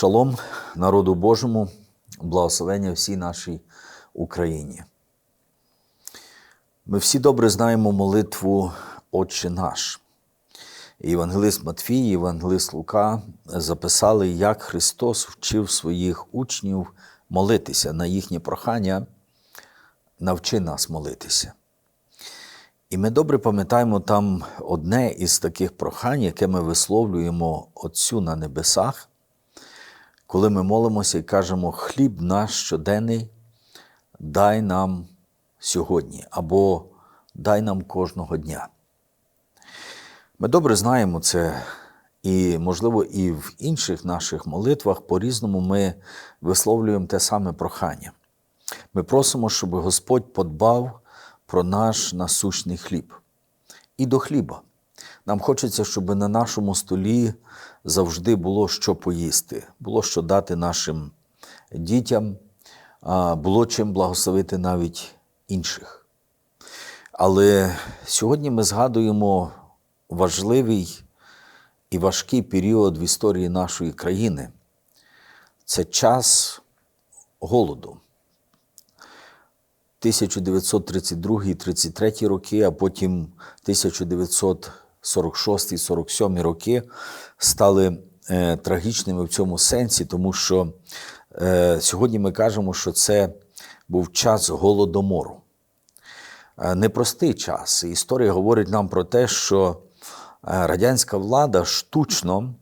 Шалом народу Божому, благословення всій нашій Україні. Ми всі добре знаємо молитву Отче наш. Євангелист Матфій, Євангелист Лука записали, як Христос вчив своїх учнів молитися на їхнє прохання, навчи нас молитися. І ми добре пам'ятаємо там одне із таких прохань, яке ми висловлюємо Отцю на небесах, коли ми молимося і кажемо, хліб наш щоденний, дай нам сьогодні або дай нам кожного дня. Ми добре знаємо це, і, можливо, і в інших наших молитвах по-різному ми висловлюємо те саме прохання. Ми просимо, щоб Господь подбав про наш насущний хліб. І до хліба. Нам хочеться, щоб на нашому столі завжди було що поїсти, було що дати нашим дітям, було чим благословити навіть інших. Але сьогодні ми згадуємо важливий і важкий період в історії нашої країни. Це час голоду. 1932-33 роки, а потім 1946-47 роки стали е, трагічними в цьому сенсі, тому що е, сьогодні ми кажемо, що це був час голодомору. Е, непростий час. Історія говорить нам про те, що радянська влада штучно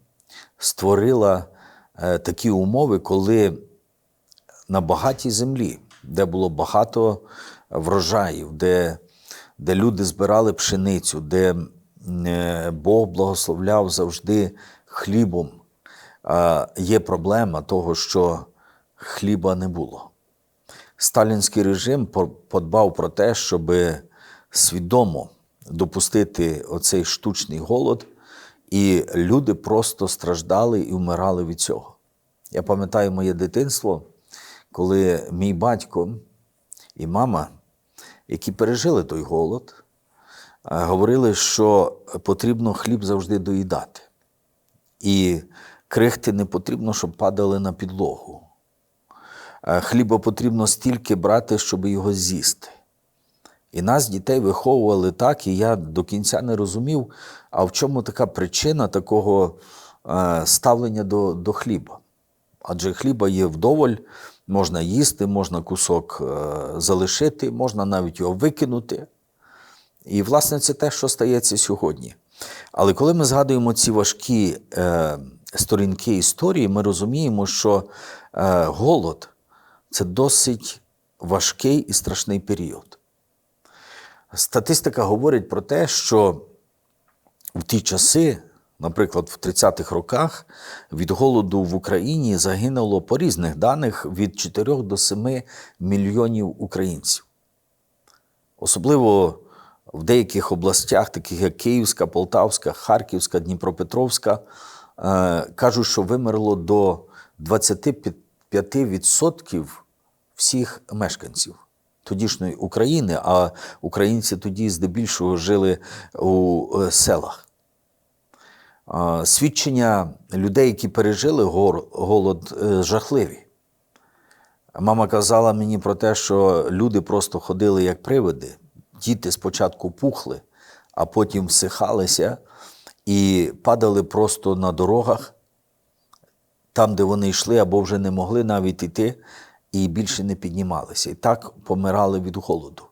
створила такі умови, коли на багатій землі де було багато врожаїв, де де люди збирали пшеницю, де Бог благословляв завжди хлібом. Є проблема того, що хліба не було. Сталінський режим подбав про те, щоб свідомо допустити оцей штучний голод, і люди просто страждали і вмирали від цього. Я пам'ятаю моє дитинство коли мій батько і мама, які пережили той голод, говорили, що потрібно хліб завжди доїдати. І крихти не потрібно, щоб падали на підлогу. Хліба потрібно стільки брати, щоб його з'їсти. І нас, дітей, виховували так, і я до кінця не розумів, а в чому така причина такого ставлення до, до хліба. Адже хліба є вдоволь, Можна їсти, можна кусок е, залишити, можна навіть його викинути. І, власне, це те, що стається сьогодні. Але коли ми згадуємо ці важкі е, сторінки історії, ми розуміємо, що е, голод це досить важкий і страшний період. Статистика говорить про те, що в ті часи Наприклад, в 30-х роках від голоду в Україні загинуло по різних даних від 4 до 7 мільйонів українців. Особливо в деяких областях, таких як Київська, Полтавська, Харківська, Дніпропетровська, е, кажуть, що вимерло до 25% всіх мешканців тодішньої України, а українці тоді здебільшого жили у е, селах свідчення людей, які пережили голод, е, жахливі. Мама казала мені про те, що люди просто ходили як привиди. Діти спочатку пухли, а потім всихалися і падали просто на дорогах, там, де вони йшли, або вже не могли навіть йти, і більше не піднімалися. І так помирали від голоду.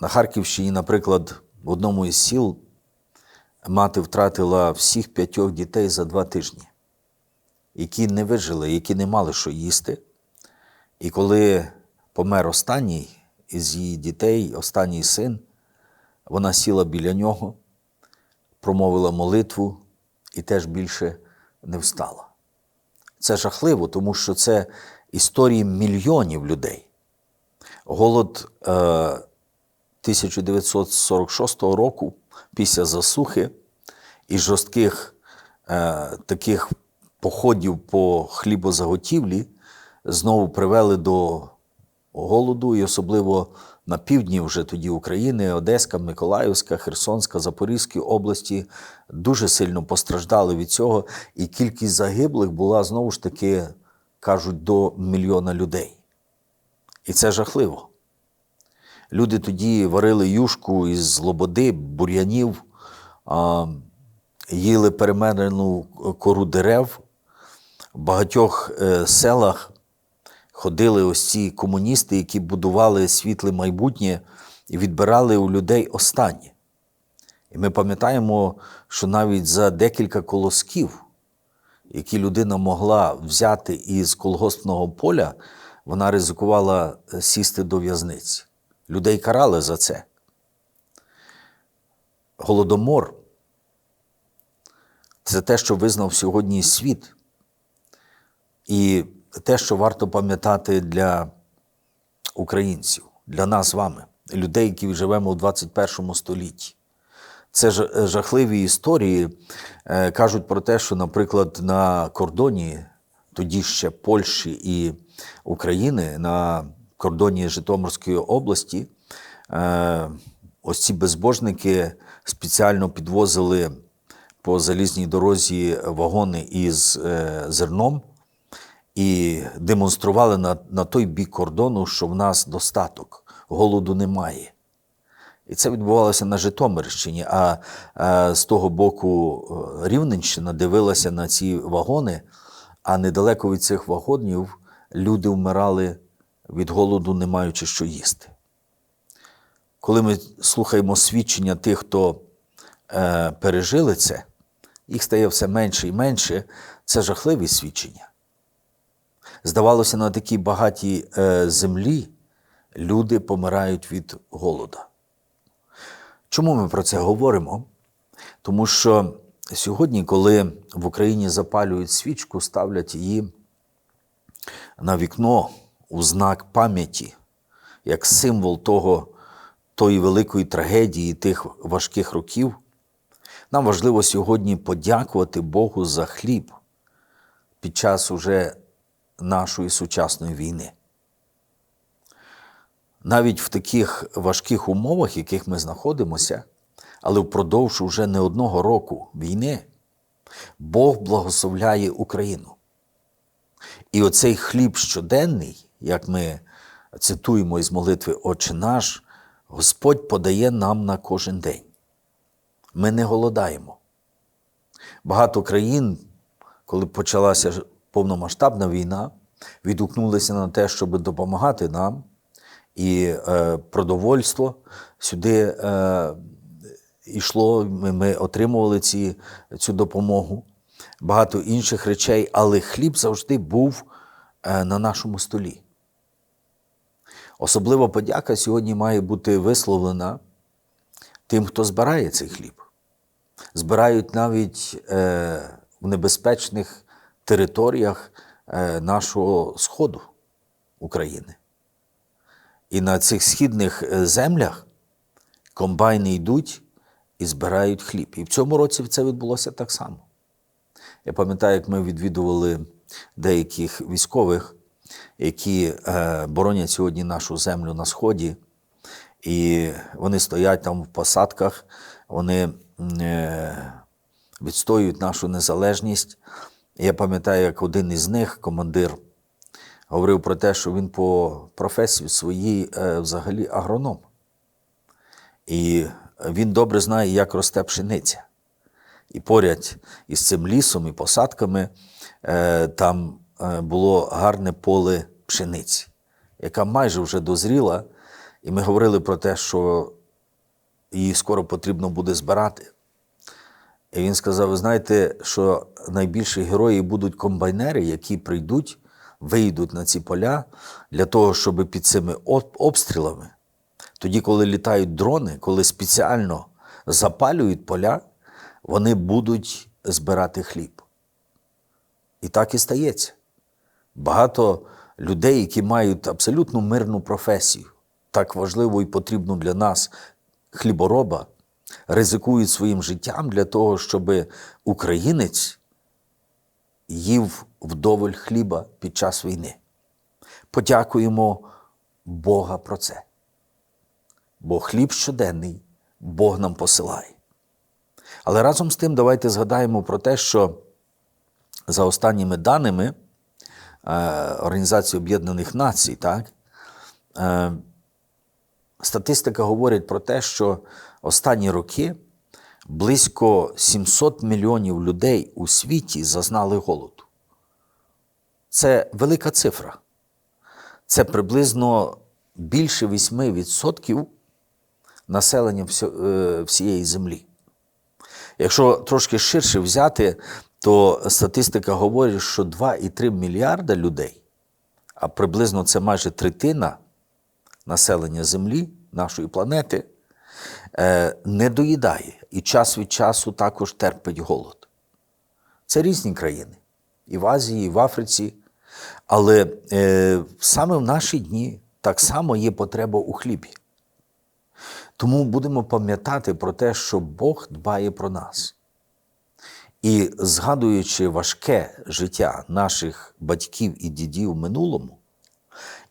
На Харківщині, наприклад, в одному із сіл мати втратила всіх п'ятьох дітей за два тижні, які не вижили, які не мали що їсти. І коли помер останній із її дітей, останній син, вона сіла біля нього, промовила молитву і теж більше не встала. Це жахливо, тому що це історії мільйонів людей. Голод е, 1946 року після засухи і жорстких е, таких походів по хлібозаготівлі знову привели до голоду, і особливо на півдні вже тоді України, Одеська, Миколаївська, Херсонська, Запорізькі області дуже сильно постраждали від цього, і кількість загиблих була знову ж таки, кажуть, до мільйона людей. І це жахливо. Люди тоді варили юшку із лободи, бур'янів, їли перемерену кору дерев. В багатьох е, селах ходили ось ці комуністи, які будували світле майбутнє і відбирали у людей останнє. І ми пам'ятаємо, що навіть за декілька колосків, які людина могла взяти із колгоспного поля, вона ризикувала е, сісти до в'язниці. Людей карали за це. Голодомор це те, що визнав сьогодні світ. І те, що варто пам'ятати для українців, для нас з вами, людей, які живемо у 21 столітті. Це ж- жахливі історії е, кажуть про те, що, наприклад, на кордоні тоді ще Польщі і України, на кордоні Житомирської області, е, ось ці безбожники спеціально підвозили по залізній дорозі вагони із е, зерном і демонстрували на, на той бік кордону, що в нас достаток, голоду немає. І це відбувалося на Житомирщині, а, е, з того боку е, Рівненщина дивилася на ці вагони, а недалеко від цих вагонів люди вмирали від голоду, не маючи що їсти. Коли ми слухаємо свідчення тих, хто е, пережили це, їх стає все менше і менше, це жахливі свідчення. Здавалося, на такій багатій е, землі люди помирають від голода. Чому ми про це говоримо? Тому що сьогодні, коли в Україні запалюють свічку, ставлять її на вікно у знак пам'яті, як символ того, тої великої трагедії, тих важких років, нам важливо сьогодні подякувати Богу за хліб під час уже нашої сучасної війни. Навіть в таких важких умовах, в яких ми знаходимося, але впродовж уже не одного року війни, Бог благословляє Україну. І оцей хліб щоденний, як ми цитуємо із молитви Отче наш, Господь подає нам на кожен день. Ми не голодаємо. Багато країн, коли почалася повномасштабна війна, відгукнулися на те, щоб допомагати нам, і е, продовольство сюди е, йшло, ми, ми отримували ці, цю допомогу, багато інших речей, але хліб завжди був е, на нашому столі. Особлива подяка сьогодні має бути висловлена тим, хто збирає цей хліб. Збирають навіть е, в небезпечних територіях е, нашого Сходу України. І на цих східних е, землях комбайни йдуть і збирають хліб. І в цьому році це відбулося так само. Я пам'ятаю, як ми відвідували деяких військових, які е, боронять сьогодні нашу землю на Сході, і вони стоять там в посадках, вони відстоюють нашу незалежність. Я пам'ятаю, як один із них, командир, говорив про те, що він по професії своїй е, взагалі агроном. І він добре знає, як росте пшениця. І поряд із цим лісом і посадками е, там е, було гарне поле пшениці, яка майже вже дозріла. І ми говорили про те, що її скоро потрібно буде збирати. І він сказав: ви знаєте, що найбільші герої будуть комбайнери, які прийдуть, вийдуть на ці поля для того, щоб під цими обстрілами, тоді, коли літають дрони, коли спеціально запалюють поля, вони будуть збирати хліб. І так і стається. Багато людей, які мають абсолютно мирну професію, так важливу і потрібну для нас хлібороба, ризикують своїм життям для того, щоб українець їв вдоволь хліба під час війни. Подякуємо Бога про це. бо хліб щоденний Бог нам посилає. Але разом з тим давайте згадаємо про те, що за останніми даними е, Організації Об'єднаних Націй, так, е, статистика говорить про те, що останні роки близько 700 мільйонів людей у світі зазнали голоду. Це велика цифра. Це приблизно більше 8% населення е, всієї землі. Якщо трошки ширше взяти, то статистика говорить, що 2,3 мільярда людей, а приблизно це майже третина населення Землі, нашої планети, не доїдає і час від часу також терпить голод. Це різні країни і в Азії, і в Африці. Але е, саме в наші дні так само є потреба у хлібі. Тому будемо пам'ятати про те, що Бог дбає про нас. І згадуючи важке життя наших батьків і дідів в минулому,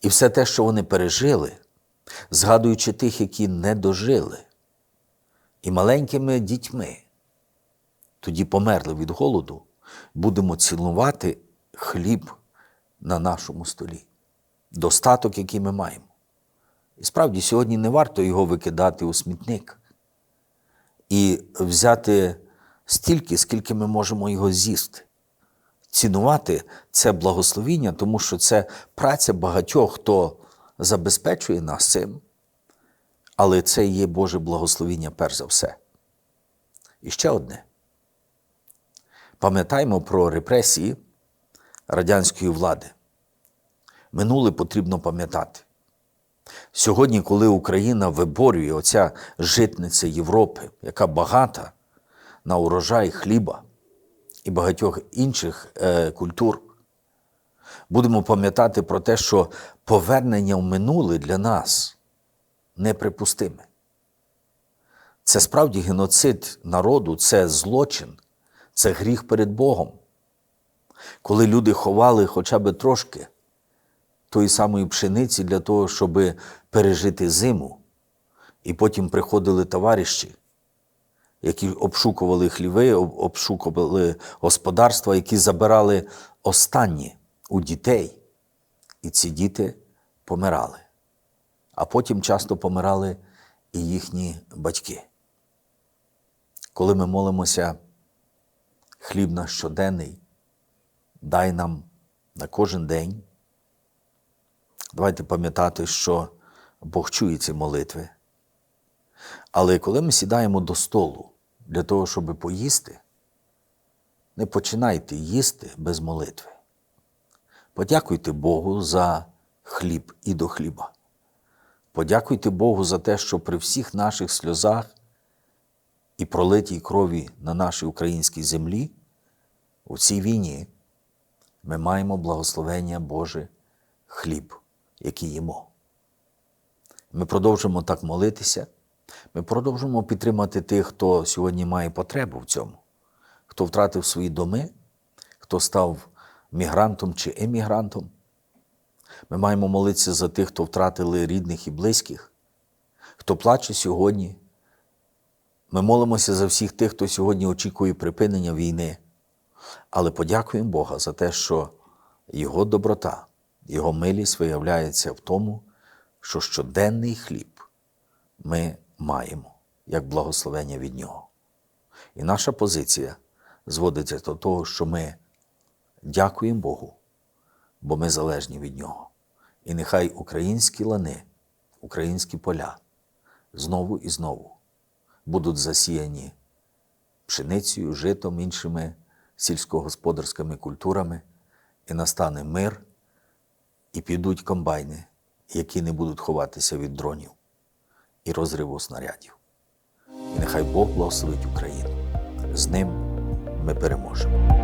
і все те, що вони пережили, згадуючи тих, які не дожили, і маленькими дітьми, тоді померли від голоду, будемо цінувати хліб на нашому столі, достаток, який ми маємо. І справді сьогодні не варто його викидати у смітник і взяти стільки, скільки ми можемо його з'їсти. Цінувати це благословіння, тому що це праця багатьох, хто забезпечує нас цим, але це є Боже благословіння перш за все. І ще одне. Пам'ятаємо про репресії радянської влади. Минуле потрібно пам'ятати. Сьогодні, коли Україна виборює оця житниця Європи, яка багата на урожай хліба і багатьох інших е, культур, будемо пам'ятати про те, що повернення в минуле для нас неприпустиме. Це справді геноцид народу, це злочин, це гріх перед Богом. Коли люди ховали хоча б трошки тої самої пшениці для того, щоб пережити зиму, і потім приходили товариші, які обшукували хліви, обшукували господарства, які забирали останнє у дітей. І ці діти помирали. А потім часто помирали і їхні батьки. Коли ми молимося, хліб наш щоденний, дай нам на кожен день. Давайте пам'ятати, що Бог чує ці молитви. Але коли ми сідаємо до столу для того, щоб поїсти, не починайте їсти без молитви. Подякуйте Богу за хліб і до хліба. Подякуйте Богу за те, що при всіх наших сльозах і пролитій крові на нашій українській землі у цій війні ми маємо благословення Боже хліб, який їмо. Ми продовжимо так молитися. Ми продовжимо підтримати тих, хто сьогодні має потребу в цьому, хто втратив свої доми, хто став мігрантом чи емігрантом. Ми маємо молитися за тих, хто втратили рідних і близьких, хто плаче сьогодні. Ми молимося за всіх тих, хто сьогодні очікує припинення війни. Але подякуємо Бога за те, що Його доброта, Його милість виявляється в тому, що щоденний хліб ми маємо як благословення від Нього. І наша позиція зводиться до того, що ми дякуємо Богу, бо ми залежні від Нього. І нехай українські лани, українські поля знову і знову будуть засіяні пшеницею, житом, іншими сільськогосподарськими культурами, і настане мир, і підуть комбайни, які не будуть ховатися від дронів і розриву снарядів. І нехай Бог благословить Україну. З ним ми переможемо.